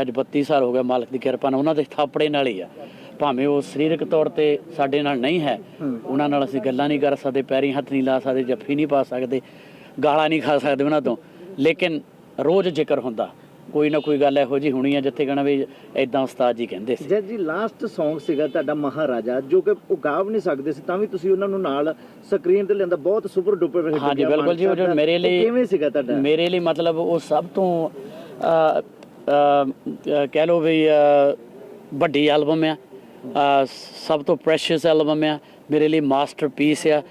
ਅੱਜ 32 ਸਾਲ ਹੋ ਗਏ ਮਾਲਕ ਦੀ ਕਿਰਪਾ ਨਾਲ ਉਹਨਾਂ ਦੇ ਥਾਪੜੇ ਨਾਲ ਹੀ ਆ। ਭਾਵੇਂ ਉਹ ਸਰੀਰਕ ਤੌਰ ਤੇ ਸਾਡੇ ਨਾਲ ਨਹੀਂ ਹੈ ਉਹਨਾਂ ਨਾਲ ਅਸੀਂ ਗੱਲਾਂ ਨਹੀਂ ਕਰ ਸਕਦੇ ਪੈਰੀ ਹੱਥ ਨਹੀਂ ਲਾ ਸਕਦੇ ਜੱਫੀ ਨਹੀਂ ਪਾ ਸਕਦੇ ਗਾਲਾਂ ਨਹੀਂ ਖਾ ਸਕਦੇ ਉਹਨਾਂ ਤੋਂ। ਲੇਕਿਨ ਰੋਜ਼ ਜ਼ਿਕਰ ਹੁੰਦਾ ਕੋਈ ਨਾ ਕੋਈ ਗੱਲ ਇਹੋ ਜੀ ਹੋਣੀ ਆ ਜਿੱਥੇ ਕਹਣਾ ਵੀ ਐਦਾਂ ਉਸਤਾਦ ਜੀ ਕਹਿੰਦੇ ਸੀ। ਜਦ ਜੀ ਲਾਸਟ Song ਸੀਗਾ ਤੁਹਾਡਾ ਮਹਾਰਾਜਾ ਜੋ ਕਿ ਉਹ ਗਾ ਵੀ ਨਹੀਂ ਸਕਦੇ ਸੀ ਤਾਂ ਵੀ ਤੁਸੀਂ ਉਹਨਾਂ ਨੂੰ ਨਾਲ ਸਕਰੀਨ ਤੇ ਲਿਆਂਦਾ ਬਹੁਤ ਸੁਪਰ ਡੁਪਰ ਹਿੱਟ ਹਾਂਜੀ ਬਿਲਕੁਲ ਜੀ ਉਹ ਜੋ ਮੇਰੇ ਲਈ ਕਿਵੇਂ ਸੀਗਾ ਤੁਹਾਡਾ? ਮੇਰੇ ਲਈ ਮਤਲਬ ਉਹ ਸਭ ਤੋਂ ਕਹਿ ਲਓ ਵੀ ਵੱਡੀ ਐਲਬਮ ਆ। ਸਭ ਤੋਂ ਪ੍ਰੈਸ਼ੀਅਸ ਐਲਬਮ ਆ। ਮੇਰੇ ਲਈ ਮਾਸਟਰਪੀਸ ਆ।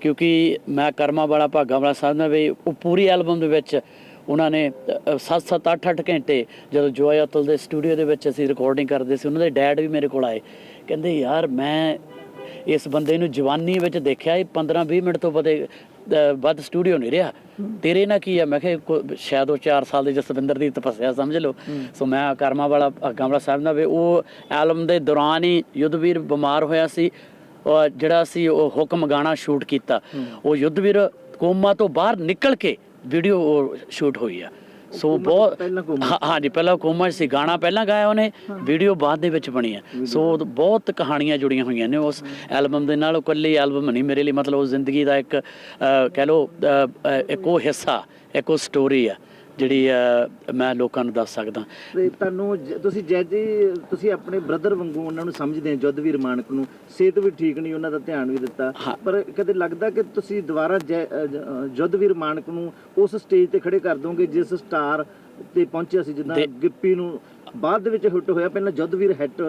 ਕਿਉਂਕਿ ਮੈਂ ਕਰਮਾ ਵਾਲਾ, ਭਾਗਾ ਵਾਲਾ ਸਾਹਿਬ ਵੀ ਉਹ ਪੂਰੀ ਐਲਬਮ ਦੇ ਵਿੱਚ ਉਹਨਾਂ ਨੇ 7-7 8-8 ਘੰਟੇ ਜਦੋਂ ਜੋਏ ਅਤਲ ਦੇ ਸਟੂਡੀਓ ਦੇ ਵਿੱਚ ਅਸੀਂ ਰਿਕਾਰਡਿੰਗ ਕਰਦੇ ਸੀ, ਉਹਨਾਂ ਦੇ ਡੈਡ ਵੀ ਮੇਰੇ ਕੋਲ ਆਏ। ਕਹਿੰਦੇ, ਯਾਰ, ਮੈਂ ਇਸ ਬੰਦੇ ਨੂੰ ਜਵਾਨੀ ਵਿੱਚ ਦੇਖਿਆ ਇਹ 15-20 ਮਿੰਟ ਤੋਂ ਬਦੇ ਵੱਧ ਸਟੂਡੀਓ ਨਹੀਂ ਰਿਹਾ। ਤੇਰੇ ਨਾਲ ਕੀ ਆ? ਮੈਂ ਕਿਹਾ ਸ਼ਾਇਦ ਉਹ 4 ਸਾਲ ਦੇ ਜਸਵਿੰਦਰ ਦੀ ਤਪੱਸਿਆ ਸਮਝ ਲਓ। ਸੋ ਮੈਂ ਕਰਮਾ ਵਾਲਾ ਗਮਲਾ ਸਾਹਿਬ ਨਾਲ ਵੀ ਉਹ ਐਲਬਮ ਦੇ ਦੌਰਾਨ ਹੀ ਯੁੱਧਵੀਰ ਬਿਮਾਰ ਹੋਇਆ ਸੀ। ਔਰ ਜਿਹੜਾ ਸੀ ਉਹ ਹੁਕਮ ਗਾਣਾ ਸ਼ੂਟ ਕੀਤਾ। ਉਹ ਯੁੱਧਵੀਰ ਕੋਮਾ ਤੋਂ ਬਾਹਰ ਨਿਕਲ ਕੇ ਵੀਡੀਓ ਸ਼ੂਟ ਹੋਈ ਆ। ਸੋ ਬਹੁਤ। ਹਾਂ- ਹਾਂਜੀ ਪਹਿਲਾਂ ਕੋਮਾ 'ਚ ਸੀ ਗਾਣਾ ਪਹਿਲਾਂ ਗਾਇਆ ਉਹਨੇ ਵੀਡੀਓ ਬਾਅਦ ਦੇ ਵਿੱਚ ਬਣੀ ਹੈ। ਸੋ ਬਹੁਤ ਕਹਾਣੀਆਂ ਜੁੜੀਆਂ ਹੋਈਆਂ ਨੇ ਉਸ ਐਲਬਮ ਦੇ ਨਾਲ ਉਹ ਇਕੱਲੀ ਐਲਬਮ ਨਹੀਂ ਮੇਰੇ ਲਈ ਮਤਲਬ ਉਹ ਜ਼ਿੰਦਗੀ ਦਾ ਇੱਕ ਅਹ, ਕਹਿ ਲਓ ਅਹ, ਅਹ, ਇੱਕ ਉਹ ਹਿੱਸਾ ਇੱਕ ਉਹ ਸਟੋਰੀ ਆ। ਜਿਹੜੀ ਮੈਂ ਲੋਕਾਂ ਨੂੰ ਦੱਸ ਸਕਦਾ। ਤੁਹਾਨੂੰ ਤੁਸੀਂ ਜੈਜ ਜੀ ਤੁਸੀਂ ਆਪਣੇ ਬ੍ਰਦਰ ਵਾਂਗੂ ਉਹਨਾਂ ਨੂੰ ਸਮਝਦੇ ਹੋ ਜੁੱਧਵੀਰ ਮਾਨਕ ਨੂੰ। ਸਿਹਤ ਵੀ ਠੀਕ ਨਹੀਂ ਉਹਨਾਂ ਦਾ ਧਿਆਨ ਵੀ ਦਿੱਤਾ। ਪਰ ਕਦੇ ਲੱਗਦਾ ਕਿ ਤੁਸੀਂ ਦੁਬਾਰਾ ਜੁੱਧਵੀਰ ਮਾਨਕ ਨੂੰ ਉਸ ਸਟੇਜ ਤੇ ਖੜੇ ਕਰ ਦੋਗੇ ਜਿਸ ਸਟਾਰ ਤੇ ਪਹੁੰਚਿਆ ਸੀ ਜਿੱਦਾਂ ਦੇ- ਗਿੱਪੀ ਨੂੰ ਬਾਅਦ ਦੇ ਵਿੱਚ ਹਿੱਟ ਹੋਇਆ ਪਹਿਲਾਂ ਜੁੱਧਵੀਰ ਹਿੱਟ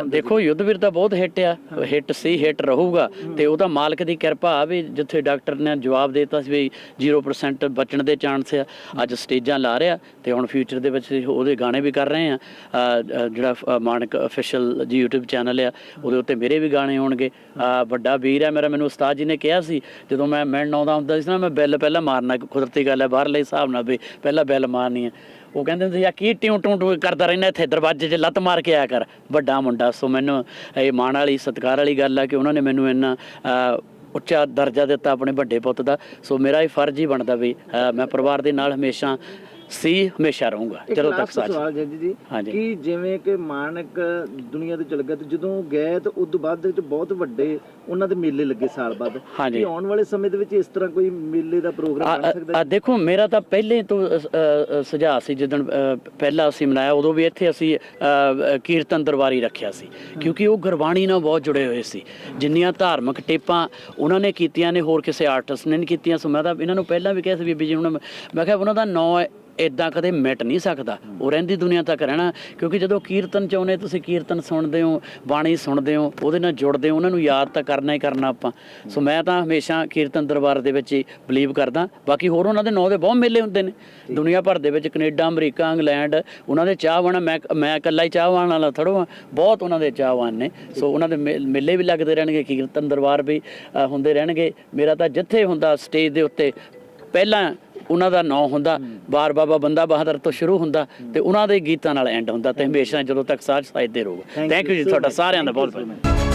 ਅ, ਦੇਖੋ ਯੁੱਧਵੀਰ ਤਾਂ ਬਹੁਤ ਹਿੱਟ ਆ। ਹਿੱਟ ਸੀ ਹਿੱਟ ਰਹੂਗਾ। ਤੇ ਉਹਦਾ ਮਾਲਕ ਦੀ ਕਿਰਪਾ ਆ ਵੀ ਜਿੱਥੇ ਡਾਕਟਰ ਨੇ ਜਵਾਬ ਦੇ ਦਿੱਤਾ ਸੀ ਵੀ 0% ਬਚਣ ਦੇ ਚਾਂਸ ਆ। ਅੱਜ ਸਟੇਜਾਂ ਲਾ ਰਿਹਾ ਤੇ ਹੁਣ ਫਿਊਚਰ ਦੇ ਵਿੱਚ ਉਹਦੇ ਗਾਣੇ ਵੀ ਕਰ ਰਹੇ ਆ। ਅ, ਅ, ਜਿਹੜਾ ਅ, ਮਾਨਕ ਅਫੀਸ਼ੀਅਲ ਜੀ YouTube ਚੈਨਲ ਆ ਉਹਦੇ ਉੱਤੇ ਮੇਰੇ ਵੀ ਗਾਣੇ ਹੋਣਗੇ। ਅ, ਵੱਡਾ ਵੀਰ ਹੈ ਮੇਰਾ ਮੈਨੂੰ ਉਸਤਾਦ ਜੀ ਨੇ ਕਿਹਾ ਸੀ ਜਦੋਂ ਮੈਂ ਮਿਲਣ ਆਉਂਦਾ ਹੁੰਦਾ ਸੀ ਨਾ ਮੈਂ ਬੈਲ ਪਹਿਲਾਂ ਮਾਰਨਾ ਕੁਦਰਤੀ ਗੱਲ ਹੈ ਬਾਹਰਲੇ ਹਿਸਾਬ ਨਾਲ ਵੀ ਪਹਿਲਾਂ ਬੈਲ ਮਾਰਨੀ ਹੈ ਉਹ ਕਹਿੰਦੇ ਹੁੰਦੇ ਸੀ ਆ ਕੀ ਟਿਉ ਟੁੰ ਟੁੰ ਕਰਦਾ ਰਹਿੰਦਾ ਇੱਥੇ ਦਰਵਾਜ਼ੇ 'ਚ, ਲੱਤ ਮਾਰ ਕੇ ਆਇਆ ਕਰ। ਵੱਡਾ ਮੁੰਡਾ, ਸੋ ਮੈਨੂੰ ਇਹ ਮਾਣ ਵਾਲੀ, ਸਤਿਕਾਰ ਵਾਲੀ ਗੱਲ ਆ ਕਿ ਉਹਨਾਂ ਨੇ ਮੈਨੂੰ ਇੰਨਾ ਉੱਚਾ ਦਰਜਾ ਦਿੱਤਾ ਆਪਣੇ ਵੱਡੇ ਪੁੱਤ ਦਾ। ਸੋ ਮੇਰਾ ਇਹ ਫਰਜ਼ ਹੀ ਬਣਦਾ ਵੀ ਮੈਂ ਪਰਿਵਾਰ ਦੇ ਨਾਲ ਹਮੇਸ਼ਾ ਸੀ ਹਮੇਸ਼ਾ ਰਹੂੰਗਾ ਇੱਕ ਜਦੋਂ ਤੱਕ last ਸੱਚ ਸਵਾਲ ਜੱਜ ਜੀ ਹਾਂਜੀ। ਕਿ ਜਿਵੇਂ ਕਿ ਮਾਨਕ ਦੁਨੀਆ ਤੋਂ ਚਲ ਗਿਆ ਤੇ ਜਦੋਂ ਗਏ ਤਾਂ ਉਸ ਤੋਂ ਬਾਅਦ ਦੇ ਵਿੱਚ ਬਹੁਤ ਵੱਡੇ ਉਹਨਾਂ ਦੇ ਮੇਲੇ ਲੱਗੇ ਸਾਲ ਬਾਅਦ। ਹਾਂਜੀ। ਕੀ ਆਉਣ ਵਾਲੇ ਸਮੇਂ ਦੇ ਵਿੱਚ ਇਸ ਤਰ੍ਹਾਂ ਕੋਈ ਮੇਲੇ ਦਾ ਪ੍ਰੋਗਰਾਮ ਬਣ ਆ- ਸਕਦਾ ਆ ਦੇਖੋ ਮੇਰਾ ਤਾਂ ਪਹਿਲੇ ਤੋਂ ਅ, ਅ, ਅ, ਸੁਝਾਅ ਸੀ ਜਦੋਂ ਪਹਿਲਾ ਅਸੀਂ ਮਨਾਇਆ ਉਦੋਂ ਵੀ ਇੱਥੇ ਅਸੀਂ ਅ, ਅ, ਕੀਰਤਨ ਦਰਬਾਰੀ ਰੱਖਿਆ ਸੀ। ਕਿਉਂਕਿ ਉਹ ਗੁਰਬਾਣੀ ਨਾਲ ਬਹੁਤ ਜੁੜੇ ਹੋਏ ਸੀ। ਜਿੰਨੀਆਂ ਧਾਰਮਿਕ ਟੇਪਾਂ ਉਹਨਾਂ ਨੇ ਕੀਤੀਆਂ ਨੇ ਹੋਰ ਕਿਸੇ ਆਰਟਿਸਟ ਨੇ ਨਹੀਂ ਕੀਤੀਆਂ ਸੋ ਮੈਂ ਤਾਂ ਇਹਨਾਂ ਨੂੰ ਪਹਿਲਾਂ ਵੀ ਕਿਹਾ ਸੀ ਬੀਬੀ ਜੀ ਹੁਣ ਮੈਂ ਕਿਹਾ ਉਹਨਾਂ ਦਾ ਨਾਂ ਇਦਾਂ ਕਦੇ ਮਿਟ ਨਹੀਂ ਸਕਦਾ। ਉਹ ਰਹਿੰਦੀ ਦੁਨੀਆ ਤੱਕ ਰਹਿਣਾ ਕਿਉਂਕਿ ਜਦੋਂ ਕੀਰਤਨ ਚ ਆਉਨੇ ਤੁਸੀਂ ਕੀਰਤਨ ਸੁਣਦੇ ਹੋ ਬਾਣੀ ਸੁਣਦੇ ਹੋ ਉਹਦੇ ਨਾਲ ਜੁੜਦੇ ਹੋ ਉਹਨਾਂ ਨੂੰ ਯਾਦ ਤਾਂ ਕਰਨਾ ਹੀ ਕਰਨਾ ਆਪਾਂ। ਸੋ ਮੈਂ ਤਾਂ ਹਮੇਸ਼ਾ ਕੀਰਤਨ ਦਰਬਾਰ ਦੇ ਵਿੱਚ ਹੀ ਬਲੀਵ ਕਰਦਾ। ਬਾਕੀ ਹੋਰ ਉਹਨਾਂ ਦੇ ਨਾਂ ਦੇ ਬਹੁਤ ਮੇਲੇ ਹੁੰਦੇ ਨੇ। ਦੁਨੀਆ ਭਰ ਦੇ ਵਿੱਚ ਕੈਨੇਡਾ ਅਮਰੀਕਾ ਇੰਗਲੈਂਡ ਉਹਨਾਂ ਦੇ ਚਾਹਵਾਨ ਮੈਂ ਮੈਂ ਇਕੱਲਾ ਹੀ ਚਾਹਵਾਨ ਵਾਲਾ ਥੋੜ੍ਹਾ ਹਾਂ ਬਹੁਤ ਉਹਨਾਂ ਦੇ ਚਾਹਵਾਨ ਨੇ। ਸੋ ਉਹਨਾਂ ਦੇ ਮੇਲੇ ਵੀ ਲੱਗਦੇ ਰਹਿਣਗੇ ਕੀਰਤਨ ਦਰਬਾਰ ਵੀ ਹੁੰਦੇ ਰਹਿਣਗੇ। ਮੇਰਾ ਤਾਂ ਜਿੱਥੇ ਹੁੰਦਾ ਸਟੇਜ ਦੇ ਉੱਤੇ ਪਹਿਲਾਂ ਉਹਨਾਂ ਦਾ ਨਾਂ ਹੁੰਦਾ ਬਾਰ ਬਾਬਾ ਬੰਦਾ ਬਹਾਦਰ ਤੋਂ ਸ਼ੁਰੂ ਹੁੰਦਾ ਤੇ ਉਹਨਾਂ ਦੇ ਗੀਤਾਂ ਨਾਲ ਐਂਡ ਹੁੰਦਾ ਤੇ ਹਮੇਸ਼ਾ ਜਦੋਂ ਤੱਕ ਸਾਜ ਸਾਜਦੇ ਰਹੋਗੇ Thank ਥੈਂਕ ਯੂ ਜੀ ਤੁਹਾਡਾ. ਸਾਰਿਆਂ ਦਾ ਬਹੁਤ ਬਹੁਤ.